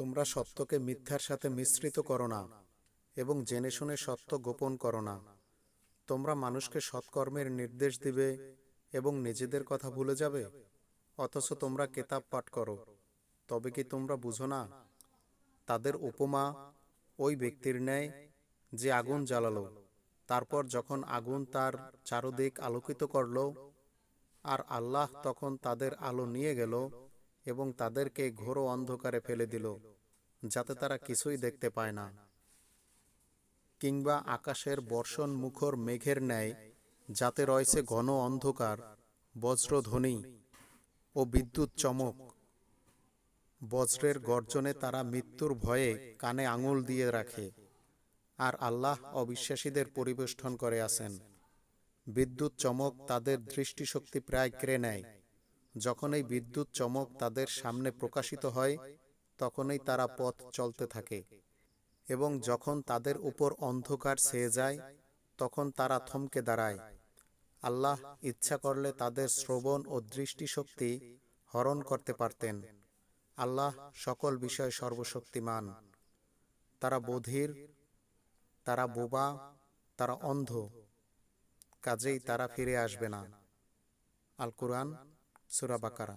তোমরা সত্যকে মিথ্যার সাথে মিশ্রিত করো না এবং জেনে শুনে সত্য গোপন করো না। তোমরা মানুষকে সৎকর্মের নির্দেশ দিবে এবং নিজেদের কথা ভুলে যাবে, অথচ তোমরা কেতাব পাঠ করো। তবে কি তোমরা বুঝো না, তাদের উপমা ওই ব্যক্তির ন্যায় যে আগুন জ্বালালো, তারপর যখন আগুন তার চারদিক আলোকিত করল, আর আল্লাহ তখন তাদের আলো নিয়ে গেল এবং তাদেরকে ঘোর অন্ধকারে ফেলে দিল, যাতে তারা কিছুই দেখতে পায় না। কিংবা আকাশের বর্ষণ মুখর মেঘের ন্যায়, যাতে রয়েছে ঘন অন্ধকার, বজ্রধ্বনি ও বিদ্যুৎ চমক। বজ্রের গর্জনে তারা মৃত্যুর ভয়ে কানে আঙুল দিয়ে রাখে, আর আল্লাহ অবিশ্বাসীদের পরিবেষ্টন করে আসেন বিদ্যুৎ চমক তাদের দৃষ্টিশক্তি প্রায় কেড়ে নেয়। যখন এই বিদ্যুৎ চমক তাদের সামনে প্রকাশিত হয়, তখনই তারা পথ চলতে থাকে এবং যখন তাদের উপর অন্ধকার ছেয়ে যায়, তখন তারা থমকে দাঁড়ায়। আল্লাহ ইচ্ছা করলে তাদের শ্রবণ ও দৃষ্টিশক্তি হরণ করতে পারতেন। আল্লাহ সকল বিষয় সর্বশক্তিমান। তারা বধির, তারা বোবা, তারা অন্ধ, কাজেই তারা ফিরে আসবে না। আল কোরআন Surah Bakara